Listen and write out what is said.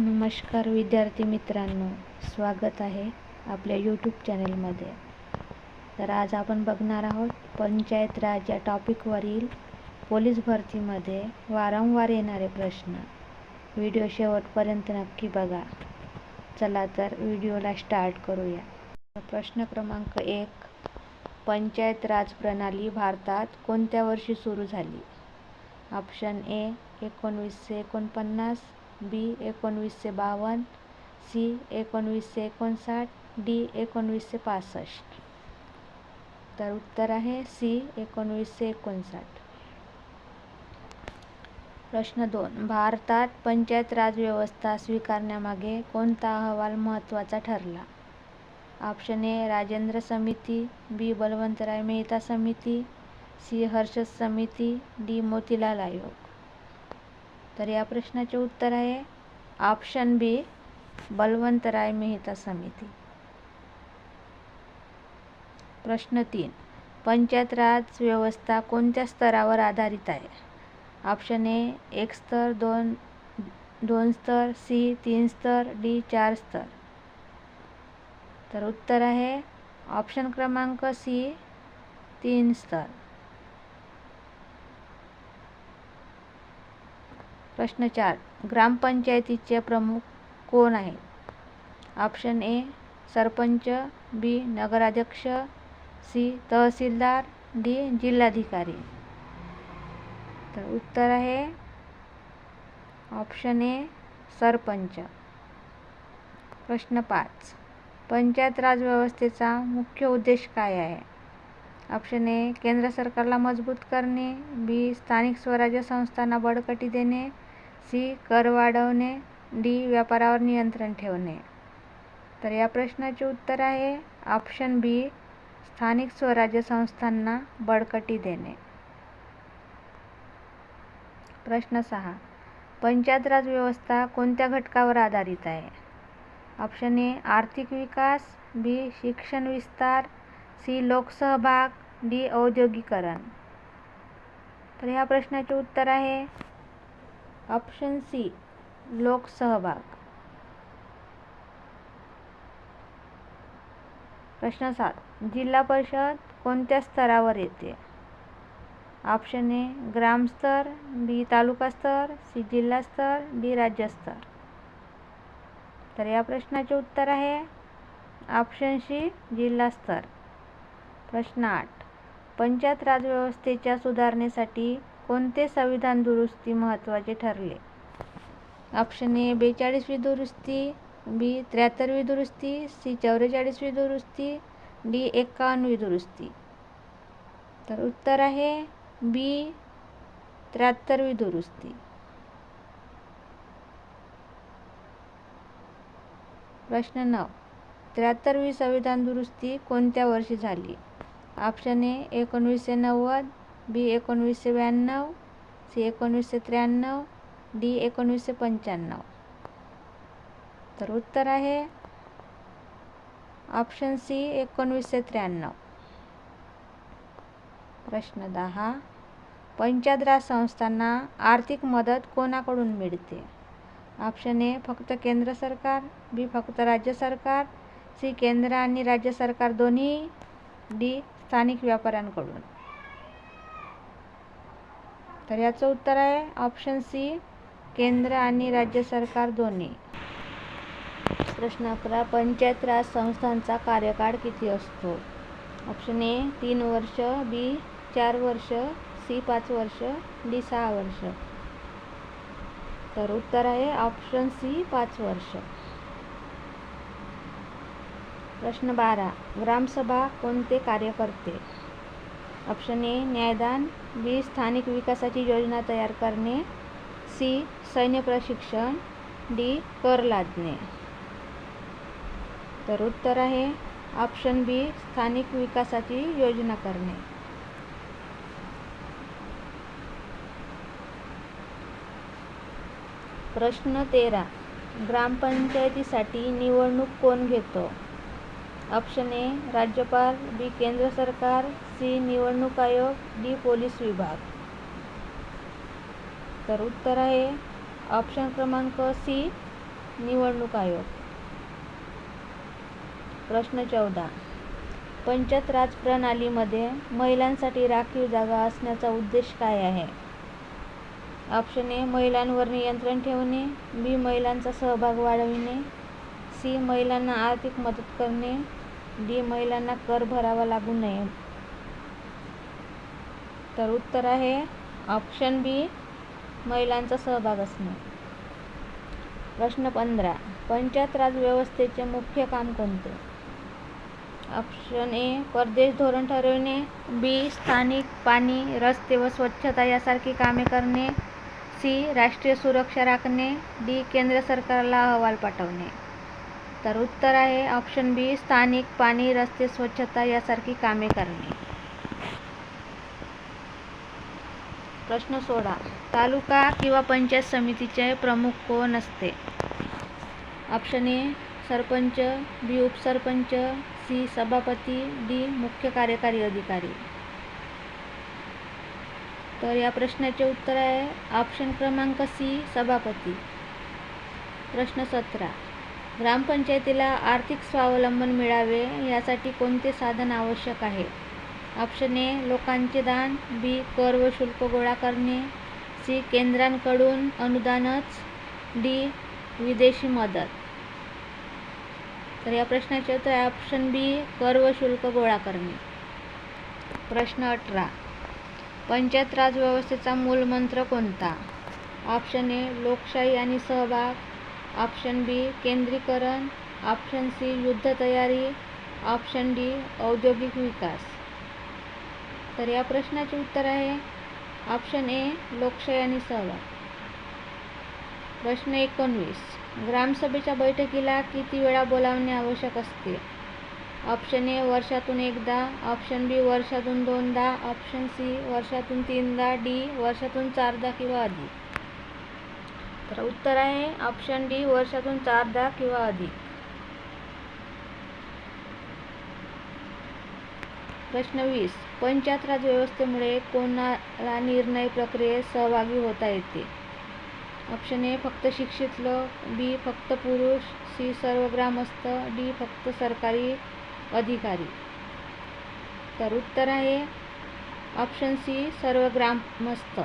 नमस्कार विद्यार्थी मित्रांनो स्वागत आहे आपल्या यूट्यूब चॅनलमध्ये तर आज आपण बघणार आहोत पंचायत राज या टॉपिकवरील पोलीस भरतीमध्ये वारंवार येणारे प्रश्न. व्हिडिओ शेवटपर्यंत नक्की बघा. चला तर व्हिडिओला स्टार्ट करूया. प्रश्न क्रमांक एक पंचायत राज प्रणाली भारतात कोणत्या वर्षी सुरू झाली? ऑप्शन ए एकोणवीसशे एकोणपन्नास. बी एकोणवीसशे बावन्न सी एकोणवीसशे एकोणसाठ डी एकोणवीसशे पासष्ट. तर उत्तर आहे सी एकोणवीसशे एकोणसाठ. प्रश्न दोन. भारतात पंचायत राज व्यवस्था स्वीकारण्यामागे कोणता अहवाल महत्त्वाचा ठरला? ऑप्शन ए राजेंद्र समिती बी बलवंतराय मेहता समिती सी हर्षद समिती डी मोतीलाल आयोग. तर या प्रश्नाचे उत्तर आहे ऑप्शन बी बलवंतराय मेहता समिती. प्रश्न तीन पंचायत राज व्यवस्था कोणत्या स्तरावर आधारित आहे? ऑप्शन ए एक स्तर दोन दोन स्तर सी तीन स्तर डी चार स्तर. तर उत्तर आहे ऑप्शन क्रमांक सी तीन स्तर. प्रश्न चार. ग्रामपंचायतीचे प्रमुख कोण आहे ऑप्शन ए सरपंच बी नगराध्यक्ष सी तहसीलदार डी जिल्हाधिकारी. तर उत्तर आहे ऑप्शन ए सरपंच. प्रश्न पाच. पंचायत राज व्यवस्थेचा मुख्य उद्देश काय आहे? ऑप्शन ए केंद्र सरकारला मजबूत करणे बी स्थानिक स्वराज्य संस्थांना बळकटी देणे सी कर वाढवणे डी व्यापारावर नियंत्रण ठेवणे. तर या प्रश्नाचे उत्तर आहे ऑप्शन बी स्थानिक स्वराज्य संस्थांना बळकटी देणे. प्रश्न सहा पंचायत राज व्यवस्था कोणत्या घटकावर आधारित आहे? ऑप्शन ए आर्थिक विकास बी शिक्षण विस्तार सी लोकसहभाग डी औद्योगिकरण. तर ह्या प्रश्नाचे उत्तर आहे ऑप्शन सी लोकसहभाग प्रश्न सात जिल्हा परिषद कोणत्या स्तरावर येते? ऑप्शन ए ग्रामस्तर बी तालुका स्तर सी जिल्हा स्तर डी राज्यस्तर तर या प्रश्नाचे उत्तर आहे ऑप्शन सी जिल्हा स्तर. प्रश्न आठ पंचायत राज व्यवस्थेच्या सुधारणेसाठी कोणते संविधान दुरुस्ती महत्त्वाचे ठरले? ऑप्शन ए बेचाळीसवी दुरुस्ती बी त्र्याहत्तरवी दुरुस्ती सी चौवेचाळीसवी दुरुस्ती डी एकावन्नवी दुरुस्ती. तर उत्तर आहे बी त्र्याहत्तरवी दुरुस्ती. प्रश्न नऊ. त्र्याहत्तरवी संविधान दुरुस्ती कोणत्या वर्षी झाली? ऑप्शन ए एकोणवीसशे नव्वद बी एकोणवीसशे ब्याण्णव सी एकोणवीसशे त्र्याण्णव डी एकोणवीसशे पंच्याण्णव. तर उत्तर आहे ऑप्शन सी एकोणवीसशे त्र्याण्णव. प्रश्न दहा. पंचायत संस्थांना आर्थिक मदत कोणाकडून मिळते? ऑप्शन ए फक्त केंद्र सरकार बी फक्त राज्य सरकार सी केंद्र आणि राज्य सरकार दोन्ही डी स्थानिक व्यापाऱ्यांकडून. तर याचं उत्तर आहे ऑप्शन सी केंद्र आणि राज्य सरकार दोन्ही. प्रश्न अकरा पंचायत राज संस्थांचा कार्यकाळ किती असतो? ऑप्शन ए तीन वर्ष बी चार वर्ष सी पाच वर्ष डी सहा वर्ष. तर उत्तर आहे ऑप्शन सी पाच वर्ष. प्रश्न बारा. ग्रामसभा कोणते कार्य करते ऑप्शन ए न्यायदान. बी स्थानिक विकासाची योजना तयार करणे. सी सैन्य प्रशिक्षण. डी कर लादणे. तर उत्तर आहे ऑप्शन बी स्थानिक विकासाची योजना करणे. प्रश्न तेरा. ग्रामपंचायतीसाठी निवडणूक कोण घेतो? ऑप्शन ए राज्यपाल बी केंद्र सरकार सी निवडणूक आयोग डी पोलीस विभाग. तर उत्तर आहे ऑप्शन क्रमांक सी निवडणूक आयोग. प्रश्न चौदा. पंचायत राज प्रणालीमध्ये महिलांसाठी राखीव जागा असण्याचा उद्देश काय आहे? ऑप्शन ए महिलांवर नियंत्रण ठेवणे बी महिलांचा सहभाग वाढविणे सी महिलांना आर्थिक मदत करणे डी महिलांना कर भरावा लागू नये. तर उत्तर आहे ऑप्शन बी महिलांचा सहभाग असणे. प्रश्न पंधरा पंचायत राज व्यवस्थेचे मुख्य काम कोणते? ऑप्शन ए परदेश धोरण ठरविणे. बी स्थानिक पाणी रस्ते व स्वच्छता यासारखी कामे करणे. सी राष्ट्रीय सुरक्षा राखणे. डी केंद्र सरकारला अहवाल पाठवणे. तर उत्तर आहे ऑप्शन बी स्थानिक पाणी रस्ते स्वच्छता यासारखी कामे करणे. प्रश्न सोळा तालुका किंवा पंचायत समितीचे प्रमुख कोण असते? ऑप्शन ए सरपंच बी उपसरपंच सी सभापती डी मुख्य कार्यकारी अधिकारी. तर या प्रश्नाचे उत्तर आहे ऑप्शन क्रमांक सी सभापती. प्रश्न सतरा. ग्रामपंचायतीला आर्थिक स्वावलंबन मिळावे यासाठी कोणते साधन आवश्यक आहे? ऑप्शन ए लोकांचे दान बी कर व शुल्क गोळा करणे सी केंद्रांकडून अनुदानच डी विदेशी मदत. तर या प्रश्नाचे उत्तर आहे ऑप्शन बी कर व शुल्क गोळा करणे. प्रश्न अठरा. पंचायत राज व्यवस्थेचा मूलमंत्र कोणता? ऑप्शन ए लोकशाही आणि सहभाग ऑप्शन बी केंद्रीकरण. ऑप्शन सी युद्ध तयारी. ऑप्शन डी औद्योगिक विकास. तर या प्रश्नाचे उत्तर आहे. ऑप्शन ए लोकशाही आणि सहभाग. प्रश्न एकोणवीस. ग्रामसभेच्या बैठकीला किती वेळा बोलावणे आवश्यक असते? ऑप्शन ए वर्षातून एकदा. ऑप्शन बी वर्षातून दोनदा. ऑप्शन सी वर्षातून तीनदा. डी वर्षातून चारदा किंवा अधिक. तर उत्तर आहे ऑप्शन डी वर्षातून चारदा किंवा अधिक. प्रश्न वीस पंचायत राज व्यवस्थेमुळे कोणाला निर्णय प्रक्रियेत सहभागी होता येते? ऑप्शन ए फक्त शिक्षित लोक बी फक्त पुरुष सी सर्व ग्रामस्थ डी फक्त सरकारी अधिकारी. तर उत्तर आहे ऑप्शन सी सर्व ग्रामस्थ.